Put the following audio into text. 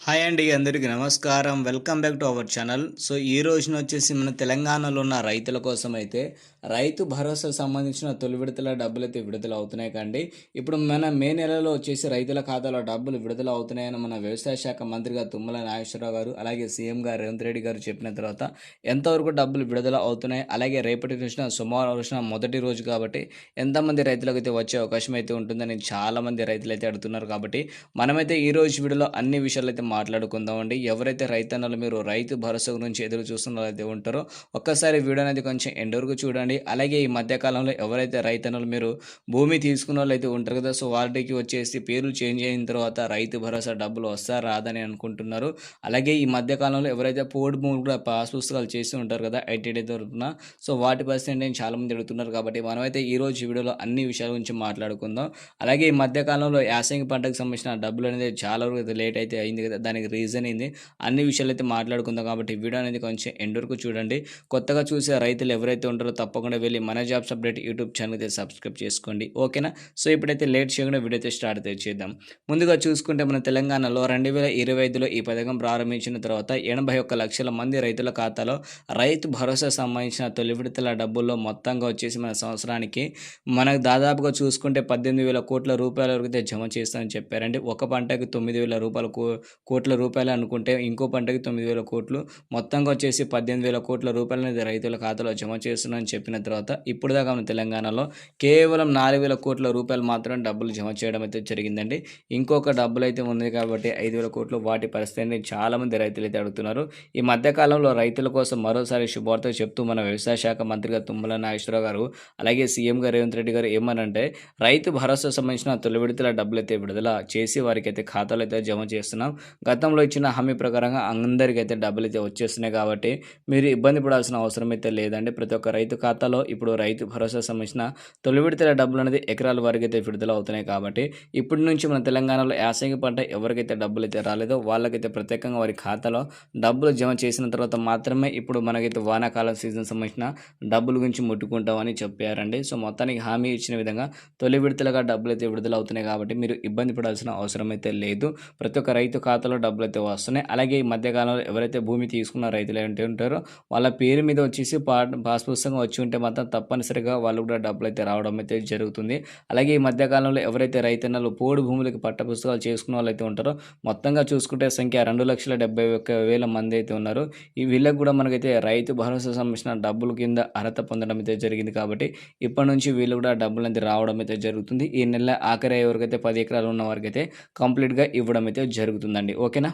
Hi అండి అందరికీ నమస్కారం. Welcome back to our channel so ఈ రోజున వచ్చేసి మన తెలంగాణలో ఉన్న రైతుల కోసం అయితే రైతు భరోసా సంబంధించిన తొలి విడతల డబ్బులు అయితే విడుదల అవుతున్నాయి కండి. ఇప్పుడు మన మే నెలలో వచ్చేసి రైతుల ఖాతాలో డబ్బులు విడుదల అవుతున్నాయని మన వ్యవసాయ శాఖ మంత్రిగా తుమ్మల నాగేశ్వరరావు గారు అలాగే సీఎం గారు రేవంత్ రెడ్డి గారు చెప్పిన తర్వాత ఎంతవరకు డబ్బులు విడుదల అవుతున్నాయి అలాగే రేపటి రోజున సోమవారం రోజున మొదటి రోజు కాబట్టి ఎంతమంది రైతులకు అయితే వచ్చే అవకాశం అయితే ఉంటుందని చాలామంది రైతులు అయితే అడుగుతున్నారు కాబట్టి మనమైతే ఈ రోజు వీడియోలో అన్ని విషయాలు అయితే మాట్లాడుకుందాం అండి ఎవరైతే రైతన్నలు మీరు రైతు భరోసా గురించి ఎదురు చూస్తున్న అయితే ఉంటారో ఒక్కసారి వీడియో అనేది కొంచెం ఎండ్ వరకు చూడండి. అలాగే ఈ మధ్యకాలంలో ఎవరైతే రైతన్నలు మీరు భూమి తీసుకున్న వాళ్ళు అయితే ఉంటారు కదా సో వాటికి వచ్చేసి పేర్లు చేంజ్ అయిన తర్వాత రైతు భరోసా డబ్బులు వస్తా రాదని అనుకుంటున్నారు. అలాగే ఈ మధ్యకాలంలో ఎవరైతే పోర్డు భూములు కూడా పాస్ పుస్తకాలు చేస్తూ ఉంటారు కదా ఐటీడీ తరఫున సో వాటి పరిస్థితి నేను చాలామంది అడుగుతున్నారు కాబట్టి మనమైతే ఈ రోజు వీడియోలో అన్ని విషయాల గురించి మాట్లాడుకుందాం. అలాగే ఈ మధ్య కాలంలో యాసంగి పంటకు సంబంధించిన డబ్బులు అనేది చాలా వరకు లేట్ అయితే అయింది కదా దానికి రీజన్ ఏంది? అన్ని విషయాలు అయితే మాట్లాడుకుందాం కాబట్టి వీడియో అనేది కొంచెం ఎండ్ వరకు చూడండి. కొత్తగా చూసే రైతులు ఎవరైతే ఉంటారో తప్పకుండా వెళ్ళి మన జాబ్స్ అప్డేట్ యూట్యూబ్ ఛానల్ అయితే సబ్స్క్రైబ్ చేసుకోండి. ఓకేనా సో ఇప్పుడైతే లేట్ చేయకుండా వీడియో అయితే స్టార్ట్ అయితే చేద్దాం. ముందుగా చూసుకుంటే మన తెలంగాణలో రెండు వేల ఇరవై ఐదులో ఈ పథకం ప్రారంభించిన తర్వాత ఎనభై ఒక్క లక్షల మంది రైతుల ఖాతాలో రైతు భరోసా సంబంధించిన తొలి విడతల డబ్బుల్లో మొత్తంగా వచ్చేసి మన సంవత్సరానికి మనకు దాదాపుగా చూసుకుంటే పద్దెనిమిది వేల కోట్ల రూపాయల వరకు అయితే జమ చేస్తామని చెప్పారండి. ఒక పంటకి తొమ్మిది వేల రూపాయల కోట్ల రూపాయలు అనుకుంటే ఇంకో పంటకి తొమ్మిది వేల కోట్లు మొత్తంగా వచ్చేసి పద్దెనిమిది వేల కోట్ల రూపాయలు అనేది రైతుల ఖాతాలో జమ చేస్తున్నామని చెప్పిన తర్వాత ఇప్పుడు దాకా మన తెలంగాణలో కేవలం నాలుగు వేల కోట్ల రూపాయలు మాత్రం డబ్బులు జమ చేయడం అయితే జరిగిందండి. ఇంకొక డబ్బులు అయితే ఉంది కాబట్టి ఐదు వేల కోట్లు వాటి పరిస్థితిని చాలామంది రైతులు అయితే అడుగుతున్నారు. ఈ మధ్యకాలంలో రైతుల కోసం మరోసారి శుభార్త చెప్తూ మన వ్యవసాయ శాఖ మంత్రిగా తుమ్మల నాగేశ్వరరావు గారు అలాగే సీఎం గారు రేవంత్ రెడ్డి గారు ఏమనంటే రైతు భరోసా సంబంధించిన తొలి విడతల డబ్బులు అయితే విడుదల చేసి వారికి అయితే ఖాతాలు అయితే జమ చేస్తున్నాం. గతంలో ఇచ్చిన హామీ ప్రకారంగా అందరికైతే డబ్బులు అయితే వచ్చేస్తున్నాయి కాబట్టి మీరు ఇబ్బంది పడాల్సిన అవసరం అయితే లేదండి. ప్రతి ఒక్క రైతు ఖాతాలో ఇప్పుడు రైతు భరోసా సంబంధించిన తొలి విడతల డబ్బులు అనేది ఎకరాల వరకు అయితే విడుదల అవుతున్నాయి కాబట్టి ఇప్పటి నుంచి మన తెలంగాణలో యాసంగి పంట ఎవరికైతే డబ్బులు అయితే రాలేదో వాళ్ళకైతే ప్రత్యేకంగా వారి ఖాతాలో డబ్బులు జమ చేసిన తర్వాత మాత్రమే ఇప్పుడు మనకైతే వానాకాలం సీజన్ సంబంధించిన డబ్బుల గురించి ముట్టుకుంటామని చెప్పారండి. సో మొత్తానికి హామీ ఇచ్చిన విధంగా తొలి విడతలుగా డబ్బులు అయితే విడుదల అవుతున్నాయి కాబట్టి మీరు ఇబ్బంది పడాల్సిన అవసరం అయితే లేదు. ప్రతి ఒక్క రైతు ఖాతాలో డబ్బులు అయితే వస్తున్నాయి. అలాగే ఈ మధ్యకాలంలో ఎవరైతే భూమి తీసుకున్న రైతులు ఏంటి ఉంటారో వాళ్ళ పేరు మీద వచ్చేసి పా పాస్ పుస్తకం వచ్చి ఉంటే మాత్రం తప్పనిసరిగా వాళ్ళు కూడా డబ్బులు అయితే రావడం అయితే జరుగుతుంది. అలాగే ఈ మధ్యకాలంలో ఎవరైతే రైతన్నలు పోడు భూములకి పట్ట పుస్తకాలు చేసుకున్న వాళ్ళు అయితే ఉంటారో మొత్తంగా చూసుకుంటే సంఖ్య రెండు లక్షల డెబ్బై ఒక్క వేల మంది అయితే ఉన్నారు. ఈ వీళ్ళకి కూడా మనకైతే రైతు భరోసా సంబంధించిన డబ్బుల కింద అర్హత పొందడం అయితే జరిగింది కాబట్టి ఇప్పటి నుంచి వీళ్ళు కూడా డబ్బులు అయితే రావడం అయితే జరుగుతుంది. ఈ నెల ఆఖరి అయ్యే వరకు అయితే పది ఎకరాలు ఉన్న వారికైతే కంప్లీట్గా ఇవ్వడం అయితే జరుగుతుందండి. ఓకేనా